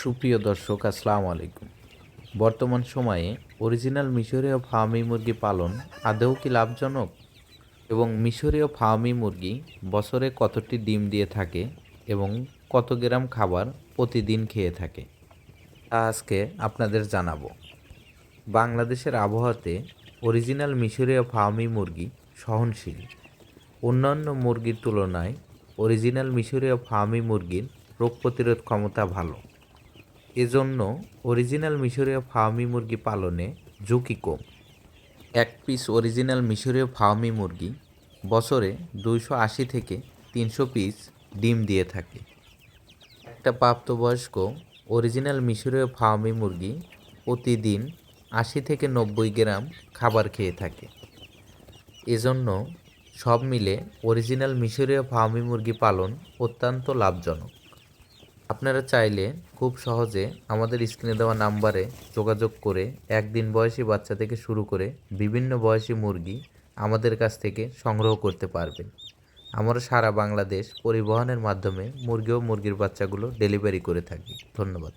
সুপ্রিয় দর্শক, আসসালামু আলাইকুম। বর্তমান সময়ে অরিজিনাল মিশরীয় ফার্মি মুরগি পালন আদৌ কি লাভজনক? এবং মিশরীয় ফার্মি মুরগি বছরে কতটি ডিম দিয়ে থাকে এবং কত গ্রাম খাবার প্রতিদিন খেয়ে থাকে? তা আজকে আপনাদের জানাব। বাংলাদেশের আবহাওয়াতে অরিজিনাল মিশরীয় ফার্মি মুরগি সহনশীল। অন্যান্য মুরগির তুলনায় অরিজিনাল মিশরীয় ফার্মি মুরগির রোগ প্রতিরোধ ক্ষমতা ভালো। এজন্য অরিজিনাল মিশরীয় ফার্মি মুরগি পালনে ঝুঁকি কম। এক পিস অরিজিনাল মিশরীয় ফার্মি মুরগি বছরে দুইশো আশি থেকে তিনশো পিস ডিম দিয়ে থাকে। একটা প্রাপ্তবয়স্ক অরিজিনাল মিশরীয় ফার্মি মুরগি প্রতিদিন আশি থেকে নব্বই গ্রাম খাবার খেয়ে থাকে। এজন্য সব মিলে অরিজিনাল মিশরীয় ফার্মি মুরগি পালন অত্যন্ত লাভজনক। আপনারা চাইলে খুব সহজে আমাদের স্ক্রিনে দেওয়া নাম্বারে যোগাযোগ করে একদিন বয়সী বাচ্চা থেকে শুরু করে বিভিন্ন বয়সী মুরগি আমাদের কাছ থেকে সংগ্রহ করতে পারবেন। আমরা সারা বাংলাদেশ পরিবহনের মাধ্যমে মুরগি ও মুরগির বাচ্চাগুলো ডেলিভারি করে থাকি। ধন্যবাদ।